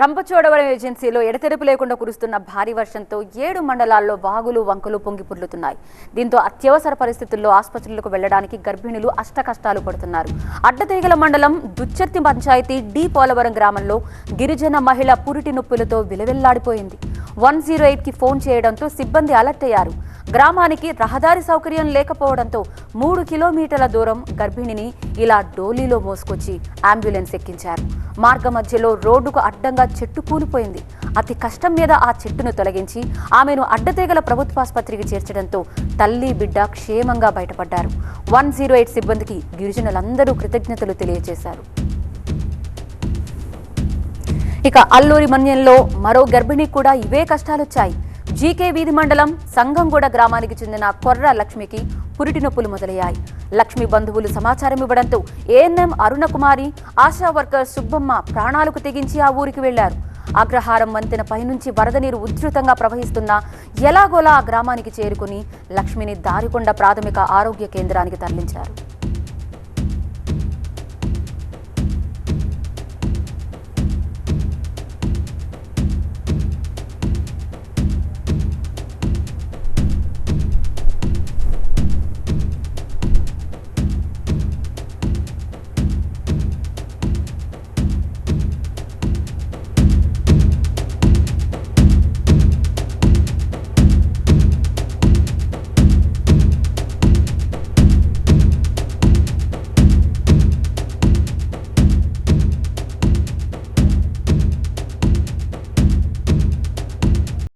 రంపచోడవరం ఏజెన్సీలో ఎడతెరపు లేకుండా కురుస్తున్న భారీ వర్షంతో ఏడు మండలాల్లో వాగులు వంకలు పొంగి పొర్లుతున్నాయి దీంతో అత్యవసర పరిస్థితుల్లో ఆసుపత్రులకు వెళ్ళడానికి గర్భిణులు అష్టకష్టాలు పడుతున్నారు. అడ్డతీగల మండలం దుచ్చర్తి పంచాయతీ డి పోలవరం గ్రామంలో గిరిజన మహిళ పురిటి నొప్పులతో విలవెల్లాడిపోయింది. వన్ జీరో ఎయిట్కి ఫోన్ చేయడంతో సిబ్బంది అలర్ట్ అయ్యారు. గ్రామానికి రహదారి సౌకర్యం లేకపోవడంతో మూడు కిలోమీటర్ల దూరం గర్భిణిని ఇలా డోలీలో మోసుకొచ్చి అంబులెన్స్ ఎక్కించారు. మార్గ మధ్యలో రోడ్డుకు అడ్డంగా చెట్టు కూలిపోయింది. అతి కష్టం మీద ఆ చెట్టును తొలగించి ఆమెను అడ్డతీగల ప్రభుత్వాసుపత్రికి చేర్చడంతో తల్లి బిడ్డ క్షేమంగా బయటపడ్డారు. వన్ జీరో ఎయిట్ సిబ్బందికి గిరిజనులందరూ కృతజ్ఞతలు తెలియజేశారు. ఇక అల్లూరి మన్యంలో మరో గర్భిణికి కూడా ఇవే కష్టాలొచ్చాయి. జీకే వీధి మండలం సంగంగూడ గ్రామానికి చెందిన కొర్ర లక్ష్మికి పురిటి నొప్పులు మొదలయ్యాయి. లక్ష్మి బంధువులు సమాచారం ఇవ్వడంతో ANM Arunakumari ASHA worker Subbamma ప్రాణాలకు తెగించి ఆ ఊరికి వెళ్ళారు. అగ్రహారం వంతెన పైనుంచి వరద నీరు ఉధృతంగా ప్రవహిస్తున్నా ఎలాగోలా ఆ గ్రామానికి చేరుకుని లక్ష్మిని దారికొండ ప్రాథమిక ఆరోగ్య కేంద్రానికి తరలించారు.